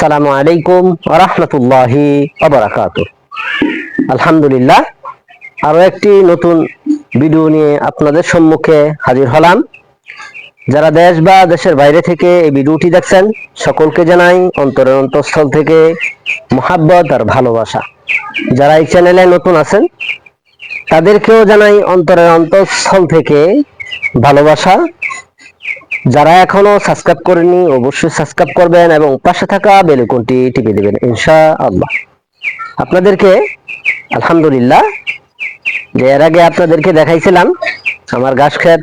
আসসালামু আলাইকুম রহমতুল্লাহি আবরাকাত আলহামদুলিল্লাহ, আরও একটি নতুন ভিডিও নিয়ে আপনাদের সম্মুখে হাজির হলাম। যারা দেশ বা দেশের বাইরে থেকে এই ভিডিওটি দেখছেন, সকলকে জানাই অন্তরের অন্তঃস্থল থেকে মোহাব্বত আর ভালোবাসা। যারা এই চ্যানেলে নতুন আছেন, তাদেরকেও জানাই অন্তরের অন্তঃস্থল থেকে ভালোবাসা যারা এখনও সাবস্ক্রাইব করেনি অবশ্যই সাবস্ক্রাইব করবেন এবং পাশে থাকা বেলুকনটি টিপে দেবেন ইনশা আল্লাহ আপনাদেরকে, আলহামদুলিল্লাহ, যে এর আগে আপনাদেরকে দেখাইছিলাম, আমার ঘাস ক্ষেত,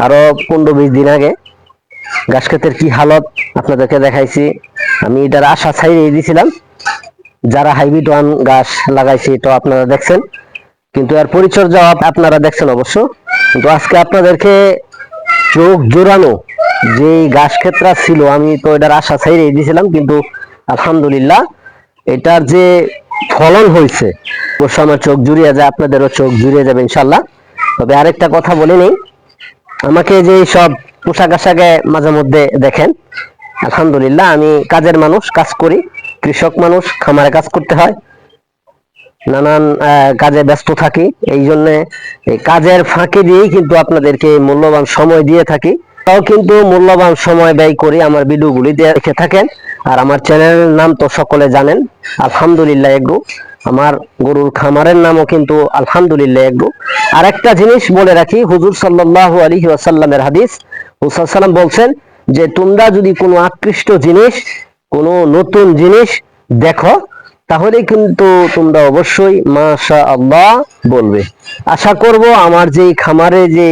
আরও পনেরো বিশ দিন আগে, ঘাস ক্ষেতের কি হালত আপনাদেরকে দেখাইছি। আমি এটার আশা ছাইড়িয়ে দিয়েছিলাম। যারা হাইব্রিড ওয়ান গাছ লাগাইছি, তো আপনারা দেখছেন। কিন্তু এর পরিচর্যা আপনারা দেখছেন অবশ্য। কিন্তু আজকে আপনাদেরকে চোখ জোরানো যে গাছ ক্ষেত্রা ছিল, আমি তো এটার আশা ছাইড়িয়ে দিয়েছিলাম কিন্তু আলহামদুলিল্লাহ এটার যে ফলন হয়েছে অবশ্য আমার চোখ জুড়িয়ে যায়, আপনাদেরও চোখ জুড়িয়ে যাবে ইনশাল্লাহ তবে আরেকটা কথা বলে নেই, আমাকে যে সব পোশাক আশাকে মাঝে মধ্যে দেখেন, আলহামদুলিল্লাহ আমি কাজের মানুষ, কাজ করি, কৃষক মানুষ, খামারে কাজ করতে হয়। নানান কাজে ব্যস্ত থাকি। এই জন্য কাজের ফাঁকি দিয়েই কিন্তু আপনাদেরকে মূল্যবান সময় দিয়ে থাকি। তাও কিন্তু মূল্যবান সময় ব্যয় করি আমার ভিডিওগুলি দেখে থাকেন। আর আমার চ্যানেলের নাম তো সকলে জানেন, আলহামদুলিল্লাহ এগ্রু আমার গরুর খামারের নামও কিন্তু আলহামদুলিল্লাহ এগ্রু আর একটা জিনিস বলে রাখি, হুজুর সাল্লাহ আলী ওয়াসাল্লামের হাদিস হুসাল্লাম বলছেন যে, তোমরা যদি কোনো আকৃষ্ট জিনিস, কোনো নতুন জিনিস দেখো তাহলে কিন্তু তোমরা অবশ্যই মাশা আল্লাহ বলবে। আশা করব আমার যেই খামারে যে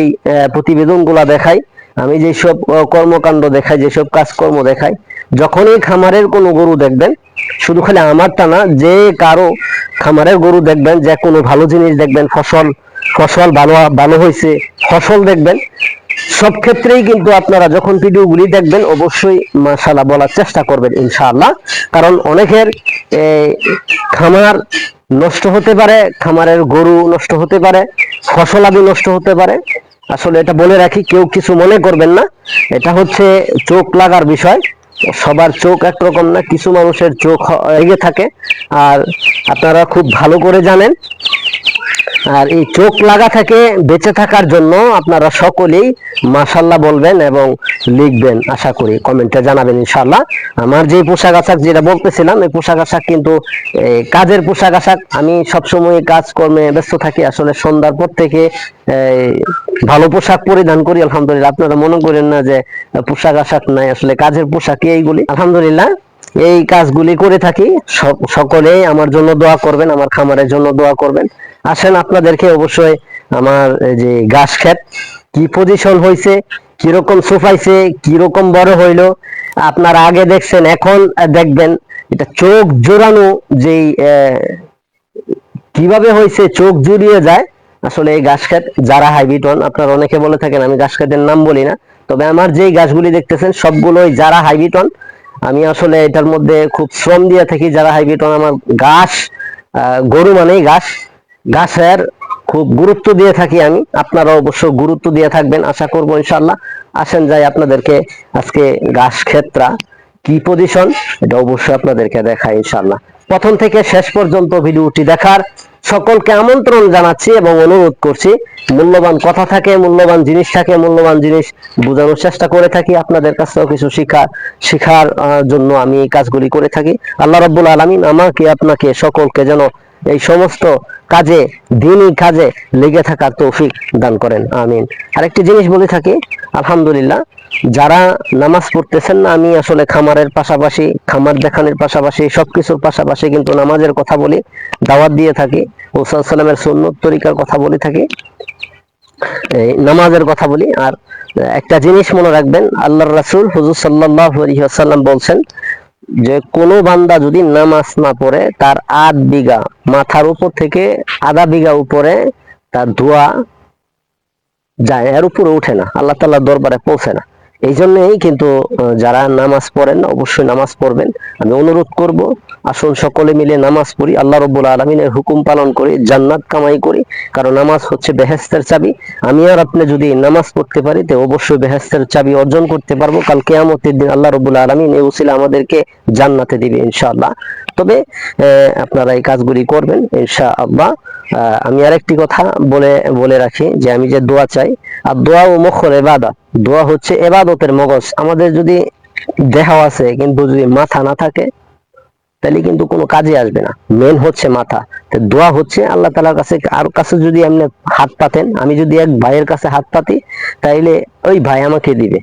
প্রতিবেদনগুলা দেখাই, আমি যেসব কর্মকাণ্ড দেখাই, যেসব কাজকর্ম দেখাই, যখনই খামারের কোনো গরু দেখবেন, শুধু খালি আমারটা না, যে কারও খামারের গরু দেখবেন, যে কোনো ভালো জিনিস দেখবেন, ফসল ফসল ভালো ভালো হয়েছে ফসল দেখবেন সব ক্ষেত্রেই কিন্তু আপনারা যখন ভিডিওগুলি দেখবেন, অবশ্যই মাশাআল্লাহ বলার চেষ্টা করবেন ইনশাআল্লাহ। কারণ অনেকের খামার নষ্ট হতে পারে, খামারের গরু নষ্ট হতে পারে, ফসল আদি নষ্ট হতে পারে। আসলে এটা বলে রাখি, কেউ কিছু মনে করবেন না। এটা হচ্ছে চোখ লাগার বিষয়। সবার চোখ একরকম না, কিছু মানুষের চোখ লেগে থাকে। আর আপনারা খুব ভালো করে জানেন আর এই চোখ লাগা থেকে বেঁচে থাকার জন্য আপনারা সকলেই মাশাল্লাহ বলবেন এবং লিখবেন, আশা করি কমেন্টে জানাবেন ইনশাল্লাহ আমার যে পোশাক আশাক যেটা বলতেছিলাম, এই পোশাক আশাক কিন্তু কাজের পোশাক আশাক, আমি সবসময় কাজকর্মে ব্যস্ত থাকি, আসলে সন্ধ্যার পর থেকে ভালো পোশাক পরিধান করি, আলহামদুলিল্লাহ। আপনারা মনে করেন না যে পোশাক আশাক নাই, আসলে কাজের পোশাকই এইগুলি। আলহামদুলিল্লাহ, এই কাজগুলি করে থাকি। সক- সকলেই আমার জন্য দোয়া করবেন, আমার খামারের জন্য দোয়া করবেন। আসেন আপনাদেরকে অবশ্যই আমার যে ঘাস খেত কি পজিশন হয়েছে কীরকম সুফাইছে কীরকম বড় হইল আপনারা আগে দেখছেন এখন দেখবেন এটা চোখ জোরানো যেই কীভাবে হয়েছে চোখ জুড়িয়ে যায় আসলে এই ঘাস ক্ষেত যারা হাইব্রিড আপনারা অনেকে বলে থাকেন আমি ঘাস খেতের নাম বলি না তবে আমার যেই গাছগুলি দেখতেছেন সবগুলোই যারা হাইব্রিড আমি আসলে এটার মধ্যে খুব শ্রম দিয়ে থাকি যারা হাইব্রিড হন আমার আহ, গরু মানেই ঘাস ঘাসের খুব গুরুত্ব দিয়ে থাকি আমি। আপনারা অবশ্য গুরুত্ব দিয়ে থাকবেন, আশা করব ইনশাল্লাহ আসেন যাই আপনাদেরকে আজকে ঘাস ক্ষেত্রা কি পজিশন এটা অবশ্যই আপনাদেরকে দেখাই ইনশাল্লাহ প্রথম থেকে শেষ পর্যন্ত ভিডিওটি দেখার সকলকে আমন্ত্রণ জানাচ্ছি এবং অনুরোধ করছি, মূল্যবান কথা থাকে, মূল্যবান জিনিস থাকে, মূল্যবান জিনিস বোঝানোর চেষ্টা করে থাকি। আপনাদের কাছেও কিছু শিখা শিখার জন্য আমি এই কাজগুলি করে থাকি। আল্লাহ রাব্বুল আলামিন আমাকে, আপনাকে সকলকে যেন এই সমস্ত কাজে, দিনই কাজে লেগে থাকার তৌফিক দান করেন, আমিন। আরেকটি জিনিস বলে থাকি, আলহামদুলিল্লাহ, যারা নামাজ পড়তেছেন না, আমি আসলে খামারের পাশাপাশি, খামার দেখানোর পাশাপাশি, সবকিছুর পাশাপাশি কিন্তু নামাজের কথা বলি, দাওয়াত দিয়ে থাকি ওসালামের সুন্নত তরিকার কথা বলে থাকি, এই নামাজের কথা বলি। আর একটা জিনিস মনে রাখবেন, আল্লাহর রাসূল হুজুর সাল্লাল্লাহু আলাইহি ওয়াসাল্লাম বলছেন যে কোনো বান্দা যদি নামাজ না পড়ে, তার আধ বিঘা মাথার উপর থেকে আধা বিঘা উপরে তার ধোয়া যায়, এর উপরে উঠে না। আল্লাহ তাল্লাহ দরবারে পৌঁছে না। এই জন্যই কিন্তু যারা নামাজ পড়েন অবশ্যই নামাজ পড়বেন। আমি অনুরোধ করব, আসুন সকলে মিলে নামাজ পড়ি, আল্লাহ রব্বুল আলমিনের হুকুম পালন করি, জান্নাত কামাই করি, কারণ নামাজ হচ্ছে বেহেস্তের চাবি। আমি আর আপনি যদি নামাজ পড়তে পারি, তো অবশ্যই বেহেস্তের চাবি অর্জন করতে পারব। কাল কেয়ামতের দিন আল্লাহ রব্বুল আলমিন এই উসিলা আমাদেরকে জান্নাতে দিবে, ইনশাআল্লাহ। তবে আপনারা এই কাজগুলি করবেন ইনশাআল্লাহ। আহ, আমি আরেকটি কথা বলে বলে রাখি যে আমি যে দোয়া চাই আর দোয়া ও মুখর এবাদত। দোয়া হচ্ছে এবাদতের মগজ। আমাদের যদি দেহ আছে কিন্তু যদি মাথা না থাকে তাহলে কিন্তু কোনো কাজে আসবে না। মেন হচ্ছে মাথা। তো দোয়া হচ্ছে আল্লাহ তালার কাছে আর কাছে যদি আপনি হাত পাতেন আমি যদি এক ভাইয়ের কাছে হাত পাতি তাইলে ওই ভাই আমাকে দিবে।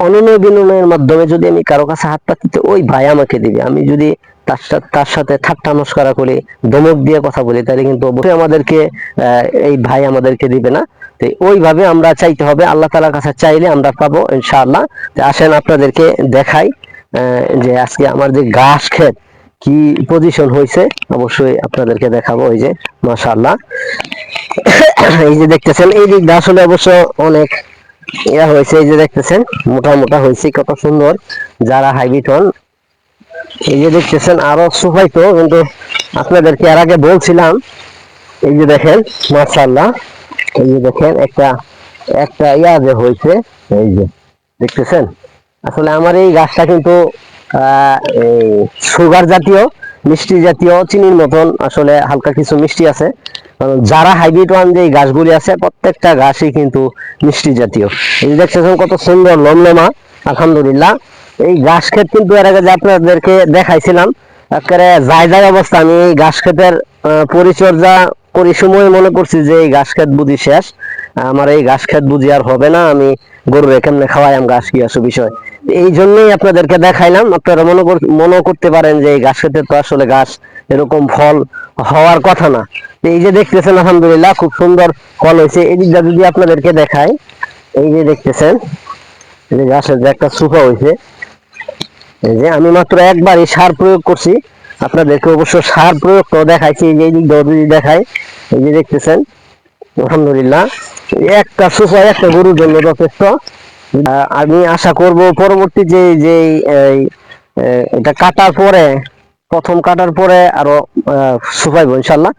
অনন্য বিনয়ের মাধ্যমে যদি আমি কারও কাছে হাত পাতি তো ওই ভাই আমাকে দিবে। আমি যদি তার সাথে ঠাট্টা মস্করা করি, ধমক দিয়ে কথা বলি, তাহলে কিন্তু অবশ্যই আমাদেরকে এই ভাই আমাদেরকে দিবে না। তো ওইভাবে আমরা চাইতে হবে, আল্লাহ তালার কাছে চাইলে আমরা পাবো, ইনশাআল্লাহ। আসেন আপনাদেরকে দেখাই যে আজকে আমার যে ঘাস ক্ষেত, কি পজিশন হয়েছে অবশ্যই আপনাদেরকে দেখাবো, ওই যে, মাশাআল্লাহ। এই যে দেখতেছেন, এই দিকটা আসলে অবশ্য অনেক ইয়া হয়েছে এই যে দেখতেছেন, মোটা মোটা হয়েছে কত সুন্দর, যারা হাইবিটন এই যে দেখতেছেন, আরও সুফাইতো কিন্তু আপনাদেরকে এর আগে বলছিলাম, এই যে দেখেন, মাশাআল্লাহ, এই যে দেখেন, একটা একটা ইয়া যে হয়েছে, এই যে, দেখতেছেন? আসলে আমার এই গাছটা কিন্তু সুগার জাতীয়, মিষ্টি জাতীয় চিনির মতন আসলে হালকা কিছু মিষ্টি আছে। যারা হাইব্রিড ওয়ান যে গাছগুলি আছে, প্রত্যেকটা গাছই কিন্তু মিষ্টি জাতীয়। এই যে দেখতেছেন কত সুন্দর লমলমা, আলহামদুলিল্লাহ। এই ঘাস ক্ষেত কিন্তু এর আগে যে আপনাদেরকে দেখাইছিলাম, একেবারে যায় যায় অবস্থা। আমি এই ঘাস ক্ষেতের পরিচর্যা করি সময় মনে করছি যে এই ঘাস ক্ষেত বুঝি শেষ। আমার এই ঘাস ক্ষেত বুঝি আর হবে না, আমি গরুরে কেমনে খাওয়াইম ঘাস কি বিষয়। এই জন্যই আপনাদেরকে দেখাইলাম, আপনারা মনে মনে করতে পারেন যে এই ঘাস ক্ষেতে তো আসলে ঘাস এরকম ফল হওয়ার কথা না। এই যে দেখতেছেন, আলহামদুলিল্লাহ, খুব সুন্দর ফল হয়েছে। এই দিকটা যদি আপনাদেরকে দেখাই, এই যে দেখতেছেন যে ঘাসের যে একটা সুফা হয়েছে এই যে আমি মাত্র একবারই সার প্রয়োগ করছি। আপনাদেরকে অবশ্য সার প্রয়োগ তো দেখাইছি, এই যে এই দিকটা যদি দেখাই। এই যে দেখতেছেন, আলহামদুলিল্লাহ। একটা সুফা একটা গরুর জন্য যথেষ্ট। আমি আশা করব পরবর্তী যে যে এটা কাটার পরে, প্রথম কাটার পরে আরও শুকাইবো ইনশাল্লাহ।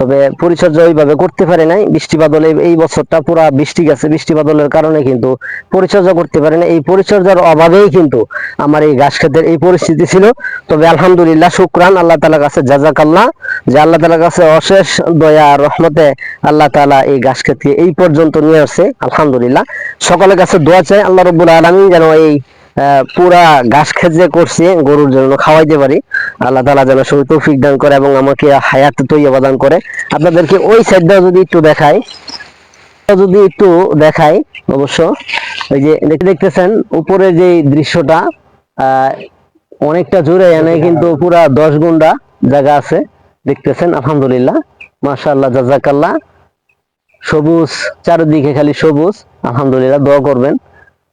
তবে পরিচর্যা ওইভাবে করতে পারি নাই। বৃষ্টি বাদলে এই বছরটা পুরা বৃষ্টি গেছে। বৃষ্টি বাদলের কারণে কিন্তু পরিচর্যা করতে পারি না এই পরিচর্যার অভাবেই কিন্তু আমার এই ঘাস ক্ষেতের এই পরিস্থিতি ছিল। তবে আলহামদুলিল্লাহ শুক্রান আল্লাহ তালার কাছে জাজাকাল্লাহ যে আল্লাহ তালার কাছে অশেষ দয়া, রহমতে আল্লাহ তালা এই ঘাস ক্ষেতকে এই পর্যন্ত নিয়ে আসছে। আলহামদুলিল্লাহ। সকলের কাছে দোয়া চাই আল্লাহ রব্বুল আলমিন যেন এই পুরা ঘাস খেত যে করছে, গরুর জন্য খাওয়াইতে পারি। আল্লাহ তালা যেন সই তৌফিক দান করে এবং আমাকে হায়াত তৈরি দান করে। আপনাদেরকে ওই সাইডটা যদি একটু দেখাই যদি একটু দেখাই, অবশ্য। ওই যে দেখতেছেন, উপরে যে দৃশ্যটা অনেকটা জোরে এনে কিন্তু পুরা দশ গুন্ডা জায়গা আছে। দেখতেছেন, আলহামদুলিল্লাহ। মাশাআল্লাহ, জাজাকাল্লাহ। সবুজ, চারিদিকে খালি সবুজ। আলহামদুলিল্লাহ, দোয়া করবেন।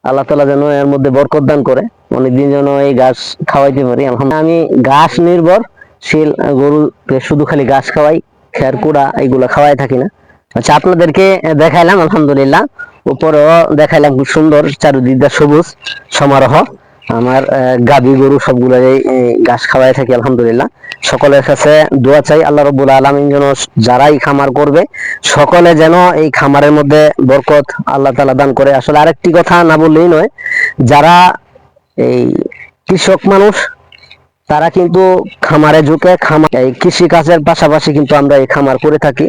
আল্লাহ তালা যেন এর মধ্যে বরকত দান করে। অনেকদিন যেন এই গাছ খাওয়াইতে পারি, আলহামদুলিল্লাহ। আমি ঘাস নির্ভর, শিল গরু শুধু খালি ঘাস খাওয়াই, খের, কুড়া এইগুলো খাওয়াই থাকি না। আচ্ছা আপনাদেরকে দেখাইলাম, আলহামদুলিল্লাহ। উপরেও দেখাইলাম, খুব সুন্দর চারুদিদা সবুজ সমারোহ। আমার গাভী গরু সবগুলো ঘাস খাওয়াই থাকি, আলহামদুলিল্লাহ। সকলের কাছে দোয়া চাই, আল্লাহ রব্বুল আলমিন যেন যারাই খামার করবে, সকলে যেন এই খামারের মধ্যে বরকত আল্লাহ তালা দান করে। আসলে আরেকটি কথা না বললেই নয়, যারা এই কৃষক মানুষ, তারা কিন্তু খামারে ঝুঁকে খামার, এই কৃষি কাজের পাশাপাশি কিন্তু আমরা এই খামার করে থাকি।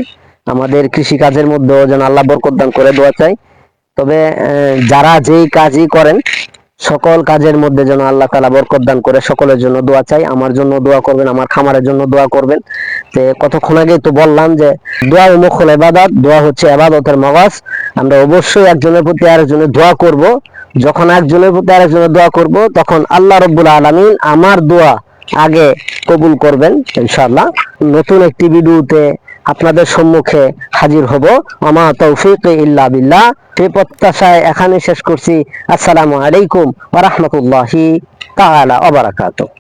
আমাদের কৃষি কাজের মধ্যেও যেন আল্লাহ বরকত দান করে, দোয়া চাই। তবে যারা যেই কাজই করেন সকল কাজের মধ্যে যেন আল্লাহ তালা বরকত দান করে সকলের জন্য দোয়া চাই। আমার জন্য দোয়া করবেন, আমার খামারের জন্য দোয়া করবেন। তো কতক্ষণ আগে তো বললাম যে দোয়া মুখল এবাদত দোয়া হচ্ছে এবাদতের মগাজ। আমরা অবশ্যই একজনের প্রতি আরেকজনের দোয়া করব। যখন একজনের প্রতি আরেকজনের দোয়া করব, তখন আল্লাহ রব্বুল আলমিন আমার দোয়া আগে কবুল করবেন, ইনশাআল্লাহ। নতুন একটি ভিডিওতে আপনাদের সম্মুখে হাজির হব। আমা তৌফিক ইল্লা বিল্লাহ। সেই প্রত্যাশায় এখানে শেষ করছি। আসসালামু আলাইকুম ওয়া রাহমাতুল্লাহি তাআলা ওয়া বারাকাতুহু।